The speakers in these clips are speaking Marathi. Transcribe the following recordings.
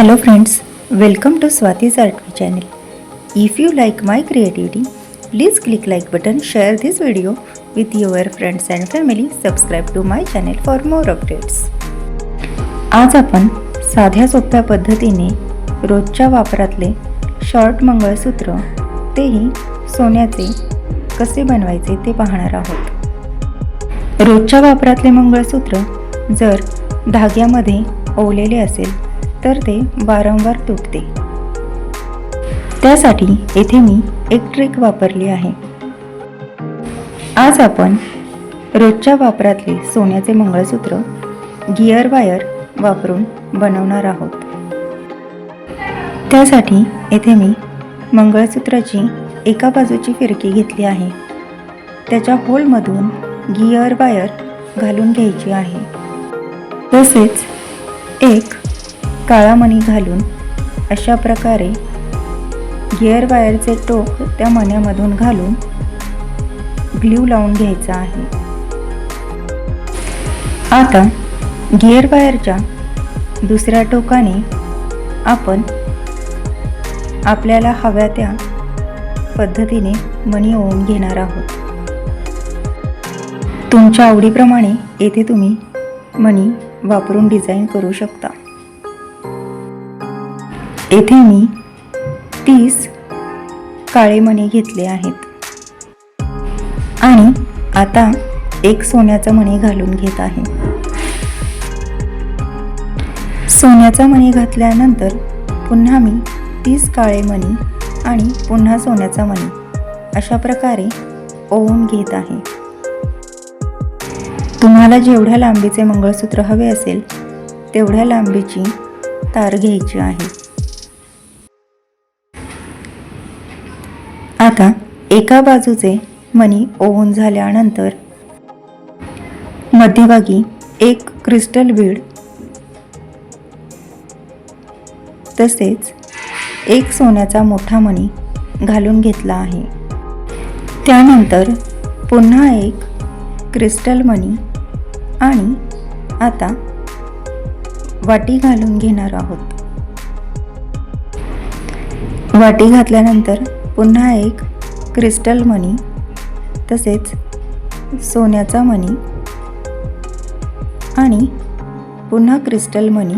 Hello friends welcome to Swati's आर्टवी channel if you like my creativity please click like button share this video with your friends and family subscribe to my channel for more updates आज आपण साध्या सोप्या पद्धतीने रोजच्या वापरातले शॉर्ट मंगळसूत्र तेही सोन्याचे कसे बनवायचे ते पाहणार आहोत. रोजच्या वापरातले मंगळसूत्र जर धाग्यामध्ये ओवलेले असेल तर ते वारंवार तुटते. त्यासाठी येथे मी एक ट्रिक वापरली आहे. आज आपण रोजच्या वापरातले सोन्याचे मंगळसूत्र गिअर वायर वापरून बनवणार आहोत. त्यासाठी येथे मी मंगळसूत्राची एका बाजूची फिरकी घेतली आहे. त्याच्या होलमधून गिअर वायर घालून घ्यायची आहे. तसेच एक काळा मणी घालून अशा प्रकारे गिअर वायरचे टोक त्या मण्यामधून घालून ग्ल्यू लावून घ्यायचा आहे. आता गिअर वायरच्या दुसऱ्या टोकाने आपण आपल्याला हव्या त्या पद्धतीने मणी ओवून घेणार आहोत. तुमच्या आवडीप्रमाणे येथे तुम्ही मणी वापरून डिझाईन करू शकता. येथे मी तीस काळे मणी घेतले आहेत. आणि आता एक सोन्याचा मणी घालून घेत आहे. सोन्याचा मणी घातल्यानंतर पुन्हा मी तीस काळे मणी आणि पुन्हा सोन्याचा मणी अशा प्रकारे ओवून घेत आहे. तुम्हाला जेवढ्या लांबीचे मंगळसूत्र हवे असेल तेवढ्या लांबीची तार घ्यायची आहे. आता एका बाजूचे मणी ओवून झाल्यानंतर मध्यभागी एक क्रिस्टल बीड तसेच एक सोन्याचा मोठा मणी घालून घेतला आहे. त्यानंतर पुन्हा एक क्रिस्टल मणी आणि आता वाटी घालून घेणार आहोत. वाटी घातल्यानंतर पुन्हा एक क्रिस्टल मणी तसेच सोन्याचा मणी आणि पुन्हा क्रिस्टल मणी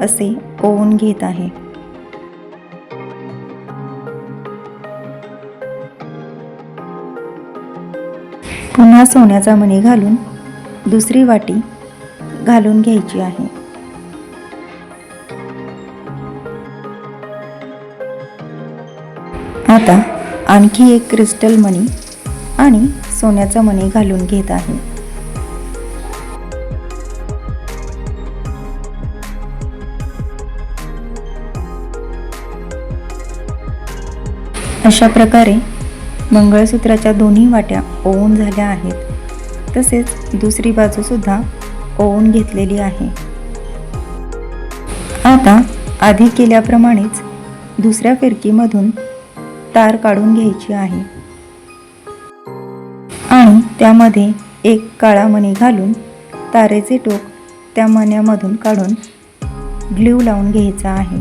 असे ओवून घेत आहे. पुन्हा सोन्याचा मणी घालून दुसरी वाटी घालून घ्यायची आहे. आता आणखी एक क्रिस्टल मणी आणि सोन्याचा मणी घालून घेत आहे. अशा प्रकारे मंगळसूत्राच्या दोन्ही वाट्या ओवून झाल्या आहेत. तसेच दुसरी बाजूसुद्धा ओवून घेतलेली आहे. आता आधी केल्याप्रमाणेच दुसऱ्या फिरकीमधून तार काढून घ्यायची आहे. आणि त्यामध्ये एक काळा मणी घालून तारेचे टोक त्या मण्यामधून काढून ग्ल्यू लावून घ्यायचा आहे.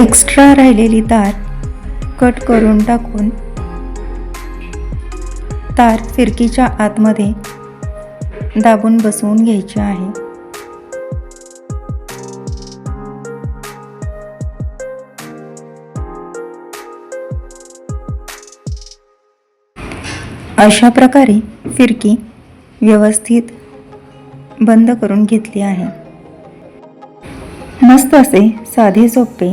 एक्स्ट्रा राहिलेली तार कट करून टाकून तार फिरकीच्या आतमध्ये दाबून बसवून घ्यायची आहे. अशा प्रकारे फिरकी व्यवस्थित बंद करून घेतली आहे. मस्त असे साधे सोपे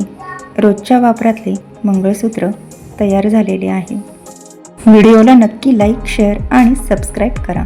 रोजच्या वापरातले मंगळसूत्र तयार झालेले आहे. व्हिडिओला नक्की लाईक शेअर आणि सबस्क्राईब करा.